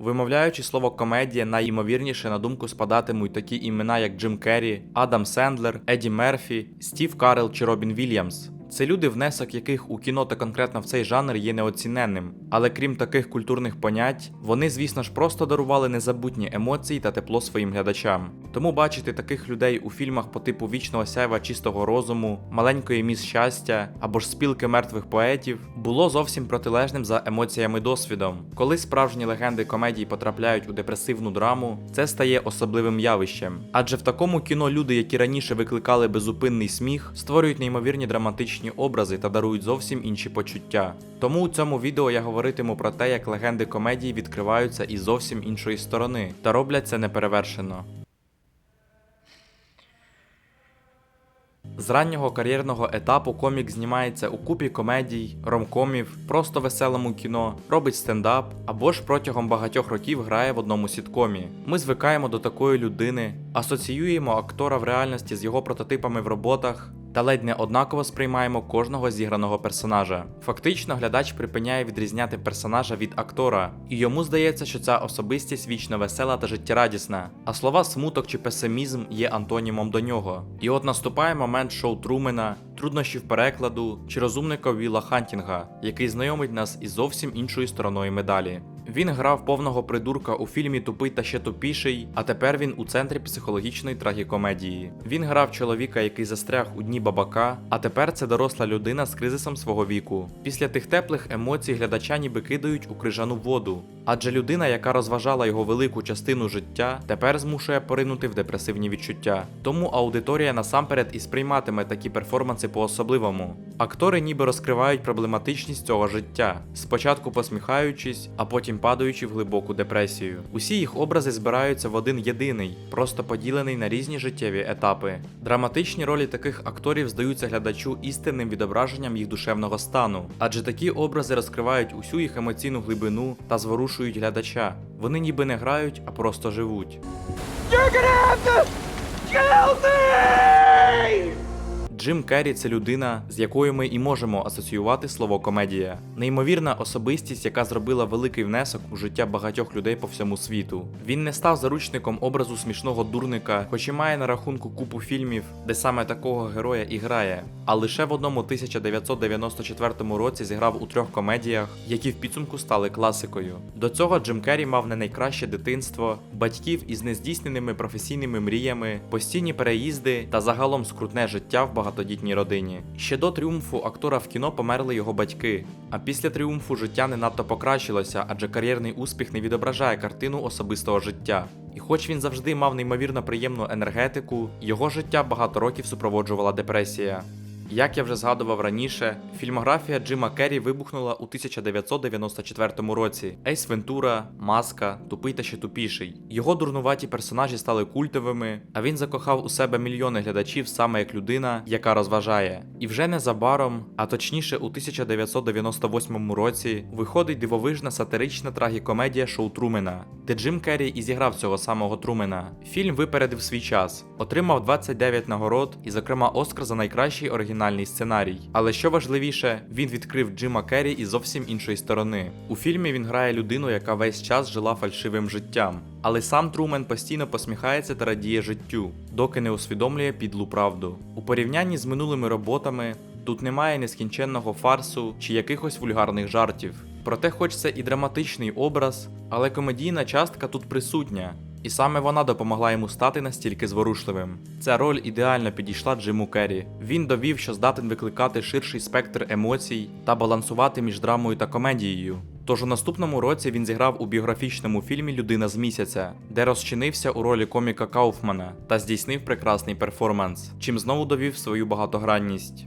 Вимовляючи слово комедія, найімовірніше на думку спадатимуть такі імена, як Джим Керрі, Адам Сендлер, Еді Мерфі, Стів Карел чи Робін Вільямс. Це люди, внесок яких у кіно та конкретно в цей жанр є неоціненним. Але крім таких культурних понять, вони, звісно ж, просто дарували незабутні емоції та тепло своїм глядачам. Тому бачити таких людей у фільмах по типу вічного сяйва чистого розуму, маленької міс щастя або ж спілки мертвих поетів було зовсім протилежним за емоціями досвідом. Коли справжні легенди комедії потрапляють у депресивну драму, це стає особливим явищем. Адже в такому кіно люди, які раніше викликали безупинний сміх, створюють неймовірні драматичні образи та дарують зовсім інші почуття. Тому у цьому відео я говоритиму про те, як легенди комедії відкриваються із зовсім іншої сторони та роблять це неперевершено. З раннього кар'єрного етапу комік знімається у купі комедій, ромкомів, просто веселому кіно, робить стендап або ж протягом багатьох років грає в одному сіткомі. Ми звикаємо до такої людини, асоціюємо актора в реальності з його прототипами в роботах. Та ледь не однаково сприймаємо кожного зіграного персонажа. Фактично, глядач припиняє відрізняти персонажа від актора, і йому здається, що ця особистість вічно весела та життєрадісна, а слова смуток чи песимізм є антонімом до нього. І от наступає момент шоу Трумена, труднощів перекладу чи розумника Віла Хантінга, який знайомить нас із зовсім іншою стороною медалі. Він грав повного придурка у фільмі Тупий та ще тупіший, а тепер він у центрі психологічної трагікомедії. Він грав чоловіка, який застряг у дні бабака, а тепер це доросла людина з кризисом свого віку. Після тих теплих емоцій глядача ніби кидають у крижану воду. Адже людина, яка розважала його велику частину життя, тепер змушує поринути в депресивні відчуття. Тому аудиторія насамперед і сприйматиме такі перформанси по-особливому. Актори ніби розкривають проблематичність цього життя, спочатку посміхаючись, а потім падаючи в глибоку депресію. Усі їх образи збираються в один єдиний, просто поділений на різні життєві етапи. Драматичні ролі таких акторів здаються глядачу істинним відображенням їх душевного стану, адже такі образи розкривають усю їх емоційну глибину та зворушують глядача. Вони ніби не грають, а просто живуть. Джим Керрі це людина, з якою ми і можемо асоціювати слово комедія. Неймовірна особистість, яка зробила великий внесок у життя багатьох людей по всьому світу. Він не став заручником образу смішного дурника, хоч і має на рахунку купу фільмів, де саме такого героя і грає. А лише в одному 1994 році зіграв у трьох комедіях, які в підсумку стали класикою. До цього Джим Керрі мав не найкраще дитинство, батьків із нездійсненими професійними мріями, постійні переїзди та загалом скрутне життя в багатодітній родині. Ще до тріумфу актора в кіно померли його батьки. А після тріумфу життя не надто покращилося, адже кар'єрний успіх не відображає картину особистого життя. І хоч він завжди мав неймовірно приємну енергетику, його життя багато років супроводжувала депресія. Як я вже згадував раніше, фільмографія Джима Керрі вибухнула у 1994 році. Ейс Вентура, Маска, Тупий та ще тупіший. Його дурнуваті персонажі стали культовими, а він закохав у себе мільйони глядачів саме як людина, яка розважає. І вже незабаром, а точніше у 1998 році, виходить дивовижна сатирична трагікомедія шоу Трумена, де Джим Керрі і зіграв цього самого Трумена. Фільм випередив свій час, отримав 29 нагород і, зокрема, Оскар за найкращий оригінальний сценарій. Але що важливіше, він відкрив Джима Керрі із зовсім іншої сторони. У фільмі він грає людину, яка весь час жила фальшивим життям. Але сам Трумен постійно посміхається та радіє життю, доки не усвідомлює підлу правду. У порівнянні з минулими роботами тут немає нескінченного фарсу чи якихось вульгарних жартів. Проте, хоч це і драматичний образ, але комедійна частка тут присутня. І саме вона допомогла йому стати настільки зворушливим. Ця роль ідеально підійшла Джиму Керрі. Він довів, що здатен викликати ширший спектр емоцій та балансувати між драмою та комедією. Тож у наступному році він зіграв у біографічному фільмі Людина з місяця, де розчинився у ролі коміка Кауфмана та здійснив прекрасний перформанс, чим знову довів свою багатогранність.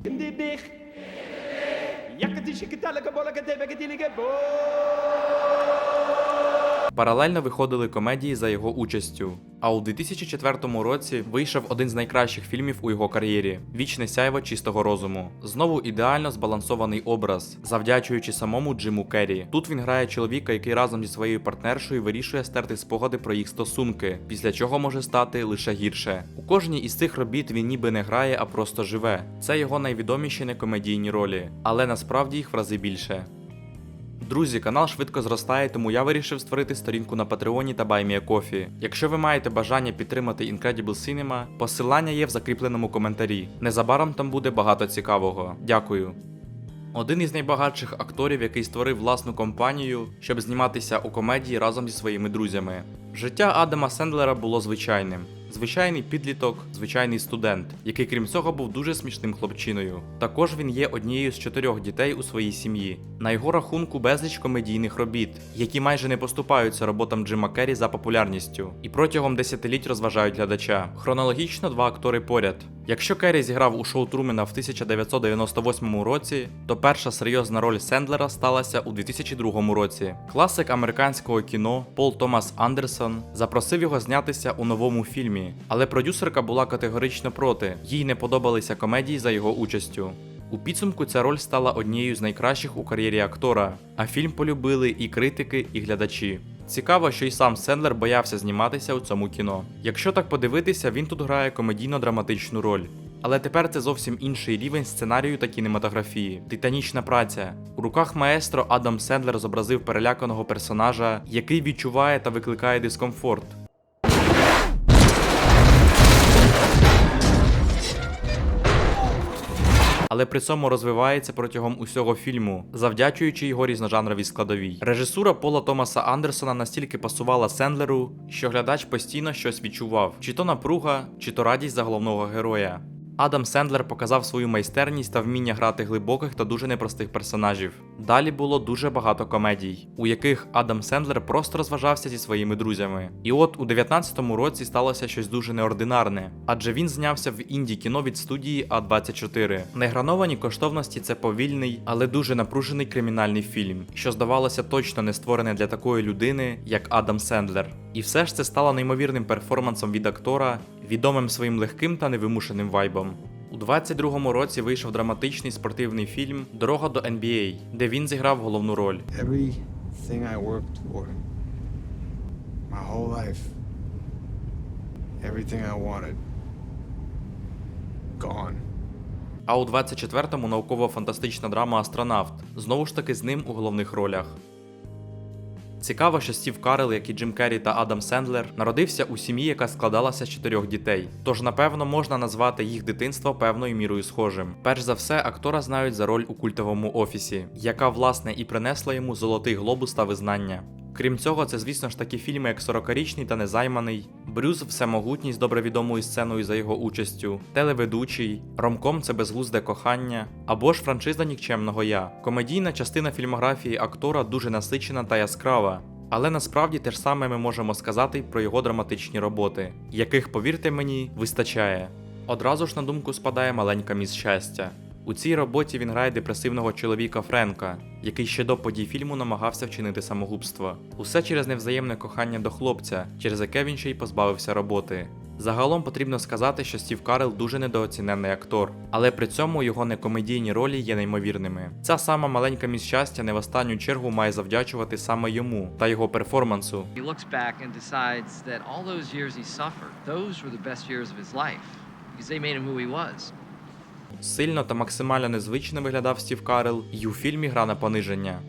Паралельно виходили комедії за його участю. А у 2004 році вийшов один з найкращих фільмів у його кар'єрі Вічне сяйво чистого розуму. Знову ідеально збалансований образ, завдячуючи самому Джиму Керрі. Тут він грає чоловіка, який разом зі своєю партнершою вирішує стерти спогади про їх стосунки, після чого може стати лише гірше. У кожній із цих робіт він ніби не грає, а просто живе. Це його найвідоміші некомедійні ролі, але насправді їх в рази більше. Друзі, канал швидко зростає, тому я вирішив створити сторінку на Патреоні та BuyMeACoffee. Якщо ви маєте бажання підтримати Incredible Cinema, посилання є в закріпленому коментарі. Незабаром там буде багато цікавого. Дякую. Один із найбагатших акторів, який створив власну компанію, щоб зніматися у комедії разом зі своїми друзями. Життя Адама Сендлера було звичайним. Звичайний підліток, звичайний студент, який крім цього був дуже смішним хлопчиною. Також він є однією з чотирьох дітей у своїй сім'ї. На його рахунку безліч комедійних робіт, які майже не поступаються роботам Джима Керрі за популярністю, і протягом десятиліть розважають глядача. Хронологічно два актори поряд. Якщо Керрі зіграв у шоу Трумена в 1998 році, то перша серйозна роль Сендлера сталася у 2002 році. Класик американського кіно Пол Томас Андерсон запросив його знятися у новому фільмі, але продюсерка була категорично проти, їй не подобалися комедії за його участю. У підсумку ця роль стала однією з найкращих у кар'єрі актора, а фільм полюбили і критики, і глядачі. Цікаво, що й сам Сендлер боявся зніматися у цьому кіно. Якщо так подивитися, він тут грає комедійно-драматичну роль. Але тепер це зовсім інший рівень сценарію та кінематографії. Титанічна праця. У руках маестро Адам Сендлер зобразив переляканого персонажа, який відчуває та викликає дискомфорт. Але при цьому розвивається протягом усього фільму, завдячуючи його різножанровій складовій. Режисура Пола Томаса Андерсона настільки пасувала Сендлеру, що глядач постійно щось відчував: чи то напруга, чи то радість за головного героя. Адам Сендлер показав свою майстерність та вміння грати глибоких та дуже непростих персонажів. Далі було дуже багато комедій, у яких Адам Сендлер просто розважався зі своїми друзями. І от у 19-му році сталося щось дуже неординарне, адже він знявся в інді кіно від студії А24. Неграновані коштовності це повільний, але дуже напружений кримінальний фільм, що здавалося точно не створене для такої людини, як Адам Сендлер. І все ж це стало неймовірним перформансом від актора, відомим своїм легким та невимушеним вайбом. У 22-му році вийшов драматичний спортивний фільм Дорога до NBA, де він зіграв головну роль. Everything I worked for, my whole life, everything I wanted, gone. А у 24-му науково-фантастична драма Астронавт. Знову ж таки з ним у головних ролях. Цікаво, що Стів Карел, як і Джим Керрі та Адам Сендлер, народився у сім'ї, яка складалася з чотирьох дітей. Тож, напевно, можна назвати їх дитинство певною мірою схожим. Перш за все, актора знають за роль у культовому офісі, яка власне і принесла йому золотий глобус та визнання. Крім цього, це, звісно ж, такі фільми, як 40-річний та незайманий, Брюс Всемогутній з добре відомою сценою за його участю, телеведучий, ромком це безглузде кохання, або ж франшиза нікчемного я. Комедійна частина фільмографії актора дуже насичена та яскрава. Але насправді те ж саме ми можемо сказати про його драматичні роботи, яких, повірте мені, вистачає. Одразу ж на думку спадає маленька міс щастя. У цій роботі він грає депресивного чоловіка Френка, який ще до подій фільму намагався вчинити самогубство. Усе через невзаємне кохання до хлопця, через яке він ще й позбавився роботи. Загалом потрібно сказати, що Стів Карел дуже недооцінений актор, але при цьому його некомедійні ролі є неймовірними. Ця сама маленька міс щастя не в останню чергу має завдячувати саме йому та його перформансу. He Сильно та максимально незвично виглядав Стів Карел і у фільмі Гра на пониження.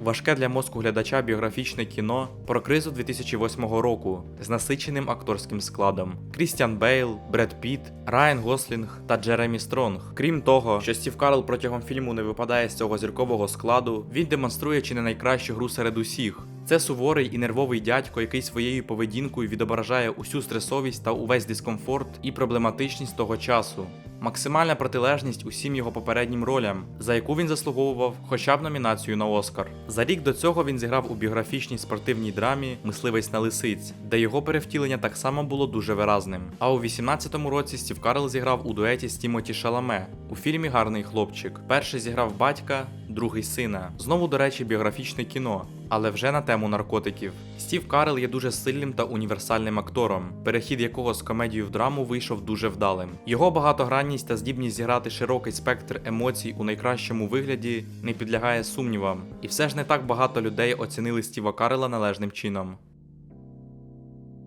Важке для мозку глядача біографічне кіно про кризу 2008 року з насиченим акторським складом: Крістіан Бейл, Бред Піт, Райан Гослінг та Джеремі Стронг. Крім того, що Стів Карл протягом фільму не випадає з цього зіркового складу, він демонструє чи не найкращу гру серед усіх. Це суворий і нервовий дядько, який своєю поведінкою відображає усю стресовість та увесь дискомфорт і проблематичність того часу. Максимальна протилежність усім його попереднім ролям, за яку він заслуговував хоча б номінацію на Оскар. За рік до цього він зіграв у біографічній спортивній драмі Мисливець на лисиць, де його перевтілення так само було дуже виразним. А у 18-му році Стів Карл зіграв у дуеті з Тімоті Шаламе у фільмі Гарний хлопчик. Перший зіграв батька, другий сина. Знову, до речі, біографічне кіно. Але вже на тему наркотиків. Стів Карел є дуже сильним та універсальним актором, перехід якого з комедії в драму вийшов дуже вдалим. Його багатогранність та здібність зіграти широкий спектр емоцій у найкращому вигляді не підлягає сумнівам, і все ж не так багато людей оцінили Стіва Карела належним чином.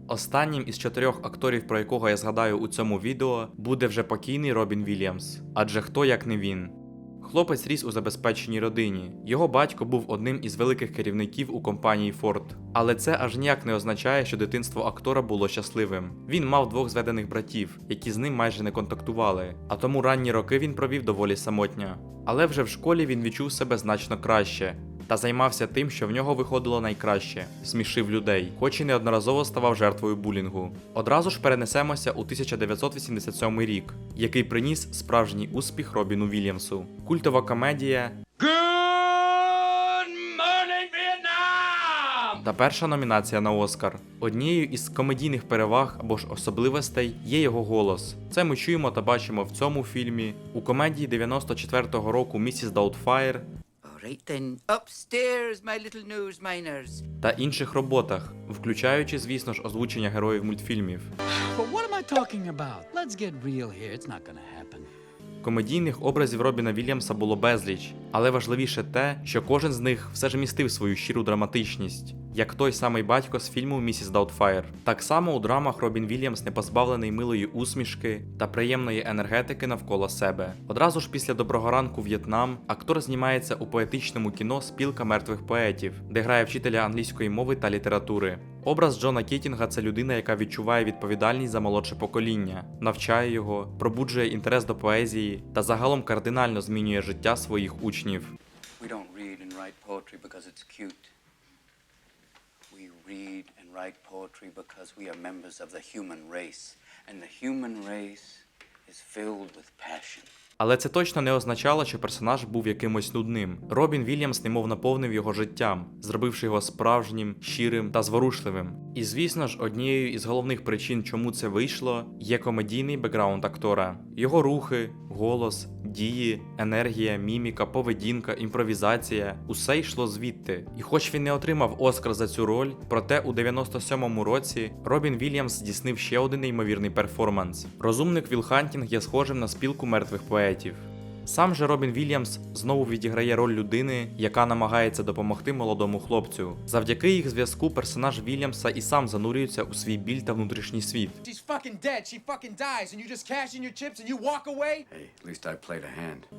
Останнім із чотирьох акторів, про якого я згадаю у цьому відео, буде вже покійний Робін Вільямс. Адже хто як не він. Хлопець ріс у забезпеченій родині. Його батько був одним із великих керівників у компанії Форд. Але це аж ніяк не означає, що дитинство актора було щасливим. Він мав двох зведених братів, які з ним майже не контактували, а тому ранні роки він провів доволі самотньо. Але вже в школі він відчув себе значно краще. Та займався тим, що в нього виходило найкраще смішив людей, хоч і неодноразово ставав жертвою булінгу. Одразу ж перенесемося у 1987 рік, який приніс справжній успіх Робіну Вільямсу. Культова комедія та перша номінація на Оскар. Однією із комедійних переваг або ж особливостей є його голос. Це ми чуємо та бачимо в цьому фільмі. У комедії 94-го року Місіс Даутфайр right then, upstairs, my little nose miners. та інших роботах, включаючи, звісно ж, озвучення героїв мультфільмів. But what am I talking about? Let's get real here. It's not gonna happen. Комедійних образів Робіна Вільямса було безліч, але важливіше те, що кожен з них все ж містив свою щиру драматичність, як той самий батько з фільму Місіс Даутфайр. Так само у драмах Робін Вільямс не позбавлений милої усмішки та приємної енергетики навколо себе. Одразу ж після доброго ранку В'єтнам актор знімається у поетичному кіно Спілка мертвих поетів, де грає вчителя англійської мови та літератури. Образ Джона Кітінга це людина, яка відчуває відповідальність за молодше покоління, навчає його, пробуджує інтерес до поезії та загалом кардинально змінює життя своїх учнів. We don't read and write poetry because it's cute. We read and write poetry because we are members of the human race. And the human race is filled with passion. Але це точно не означало, що персонаж був якимось нудним. Робін Вільямс немов наповнив його життям, зробивши його справжнім, щирим та зворушливим. І звісно ж, однією із головних причин, чому це вийшло, є комедійний бекграунд актора. Його рухи, голос, дії, енергія, міміка, поведінка, імпровізація усе йшло звідти. І хоч він не отримав Оскар за цю роль, проте у 97-му році Робін Вільямс здійснив ще один неймовірний перформанс. Розумник Віл Хантінг є схожим на спілку мертвих поетів. Сам же Робін Вільямс знову відіграє роль людини, яка намагається допомогти молодому хлопцю. Завдяки їх зв'язку персонаж Вільямса і сам занурюється у свій біль та внутрішній світ.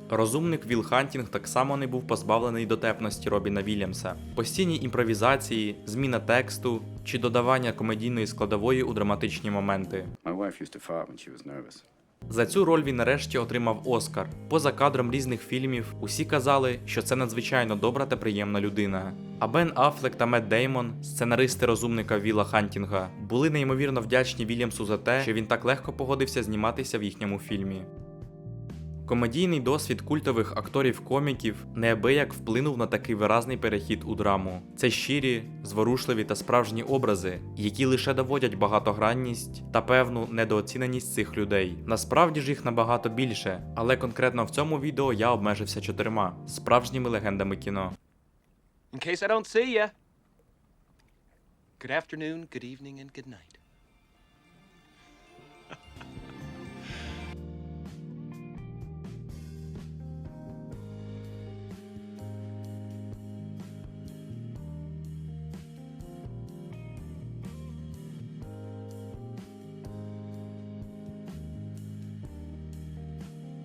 Розумник Віл Хантінг так само не був позбавлений дотепності Робіна Вільямса. Постійні імпровізації, зміна тексту чи додавання комедійної складової у драматичні моменти. My wife used to fart when she was nervous. За цю роль він нарешті отримав Оскар. Поза кадром різних фільмів усі казали, що це надзвичайно добра та приємна людина. А Бен Аффлек та Мет Деймон, сценаристи розумника Віла Хантінга, були неймовірно вдячні Вільямсу за те, що він так легко погодився зніматися в їхньому фільмі. Комедійний досвід культових акторів-коміків неабияк вплинув на такий виразний перехід у драму. Це щирі, зворушливі та справжні образи, які лише доводять багатогранність та певну недооціненість цих людей. Насправді ж їх набагато більше, але конкретно в цьому відео я обмежився чотирма справжніми легендами кіно. In case I don't see ya. Good afternoon, good evening, and good night.